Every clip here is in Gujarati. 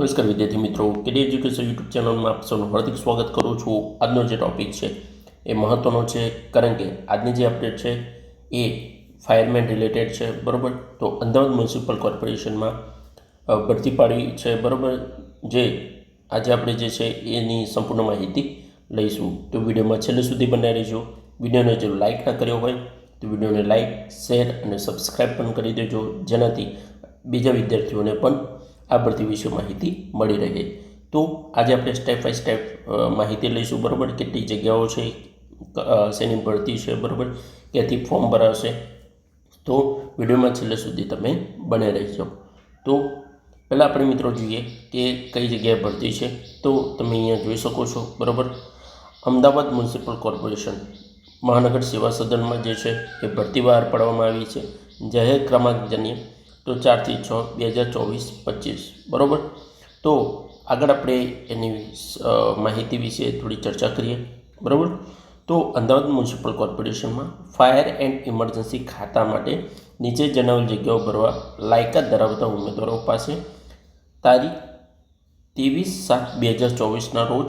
નમસ્કાર વિદ્યાર્થી મિત્રો કેડી એજ્યુકેશન યુટ્યુબ ચેનલમાં આપ સૌનું હાર્દિક સ્વાગત કરું છું. આજનો જે ટૉપિક છે, એ મહત્ત્વનો છે, કારણ કે આજની જે અપડેટ છે, એ ફાયરમેન રિલેટેડ છે, બરાબર? તો અમદાવાદ મ્યુનિસિપલ કોર્પોરેશનમાં ભરતી પાડી છે, બરાબર? જે આજે આપણે જે છે, એની સંપૂર્ણ માહિતી લઈશું. તો વિડીયોમાં છેલ્લે સુધી બનાવી રહીજો. વિડીયોને જો લાઇક ના કર્યો હોય, તો વિડીયોને લાઇક શેર અને સબસ્ક્રાઈબ પણ કરી દેજો. જેનાથી બીજા વિદ્યાર્થીઓને પણ આ ભરતી વિશે માહિતી મળી રહે. તો આજે આપણે સ્ટેપ બાય સ્ટેપ માહિતી લઈશું, બરાબર? કેટલી જગ્યાઓ છે શેની ભરતી છે, બરાબર? ક્યાંથી ફોર્મ ભરાશે? તો વિડીયોમાં છેલ્લે સુધી તમે બને રહેજો. તો પહેલાં આપણે મિત્રો જોઈએ કે કઈ જગ્યાએ ભરતી છે. તો તમે અહીંયા જોઈ શકો છો, બરાબર? અમદાવાદ મ્યુનિસિપલ કોર્પોરેશન મહાનગર સેવા સદનમાં જે છે એ ભરતી બહાર પાડવામાં આવી છે. જાહેર ક્રમાંક જન્ય તો ચારથી છ, બે હજાર ચોવીસ, પચીસ. બરાબર? તો આગળ આપણે એની માહિતી વિશે થોડી ચર્ચા કરીએ. બરાબર? તો અમદાવાદ મ્યુનિસિપલ કોર્પોરેશનમાં ફાયર એન્ડ ઇમરજન્સી ખાતા માટે નીચે જણાવેલ જગ્યાઓ ભરવા લાયકાત ધરાવતા ઉમેદવારો પાસે તારીખ ત્રેવીસ સાત બે હજાર ચોવીસના રોજ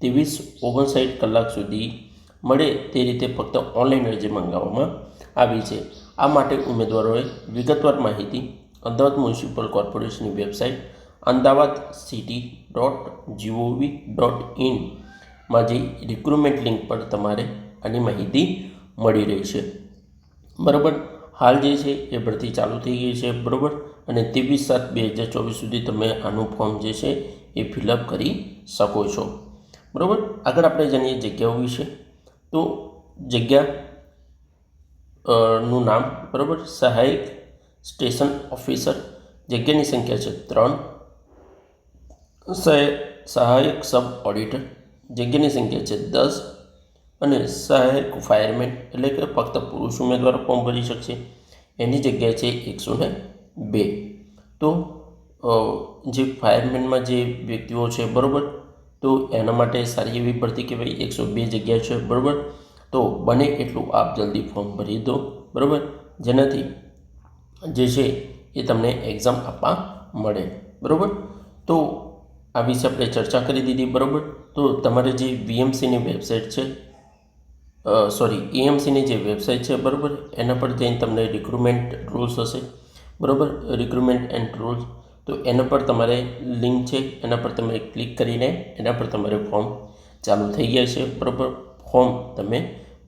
ત્રેવીસ ઓગણસાઠ કલાક સુધી મળે તે રીતે ફક્ત ઓનલાઈન અરજી મંગાવવામાં આવી છે. આ માટે ઉમેદવારોએ વિગતવાર માહિતી અમદાવાદ મ્યુનિસિપલ કોર્પોરેશનની website Ahmedabad city dot G O V dot ઇનમાં જે રિક્રુટમેન્ટ લિંક પર તમારે આની માહિતી મળી રહેશે. બરાબર? હાલ જે છે એ ભરતી ચાલુ થઈ ગઈ છે, બરાબર? અને ત્રેવીસ સાત બે હજાર ચોવીસ સુધી તમે આનું ફોર્મ જે છે એ ફિલઅપ કરી શકો છો. બરાબર? આગળ આપણે જાણીએ જગ્યાઓ વિશે. તો જગ્યા નું નામ, બરાબર? સહાયક સ્ટેશન ઓફિસર, જગ્યાની સંખ્યા છે ત્રણ. સહાયક સબ ઓડિટર, જગ્યાની સંખ્યા છે દસ. અને સહાયક ફાયરમેન, એટલે કે ફક્ત પુરુષ ઉમેદવારો ફોર્મ ભરી શકશે. એની જગ્યા છે એકસો ને બે. તો જે ફાયરમેનમાં જે વ્યક્તિઓ છે, બરાબર? તો એના માટે સારી એવી ભરતી કહેવાય, એકસો બે જગ્યા છે, બરાબર? તો બને એટલું આપ જલ્દી ફોર્મ ભરી દો, બરાબર? જેનાથી જે છે એ તમને એક્ઝામ આપવા મળે. બરાબર? તો આ વિશે આપણે ચર્ચા કરી દીધી, બરાબર? તો તમારે જે વીએમસીની વેબસાઇટ છે સોરી એએમસીની જે વેબસાઇટ છે, બરાબર? એના પર જઈને તમને રિક્રુટમેન્ટ રૂલ્સ હશે, બરાબર? રિક્રુટમેન્ટ એન્ડ રૂલ્સ તો એના પર તમારે લિંક છે, એના પર તમે ક્લિક કરીને એના પર તમારે ફોર્મ ચાલુ થઈ ગયા છે, બરાબર? ફોર્મ તમે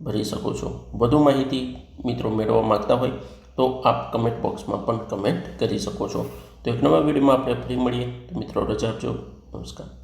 ભરી શકો છો. વધુ માહિતી મિત્રો મેળવવા માગતા હોય તો આપ કમેન્ટ બોક્સમાં પણ કમેન્ટ કરી શકો છો. તો એક નવા વિડીયોમાં આપણે ફરી મળીએ. મિત્રો રજા આપજો. નમસ્કાર.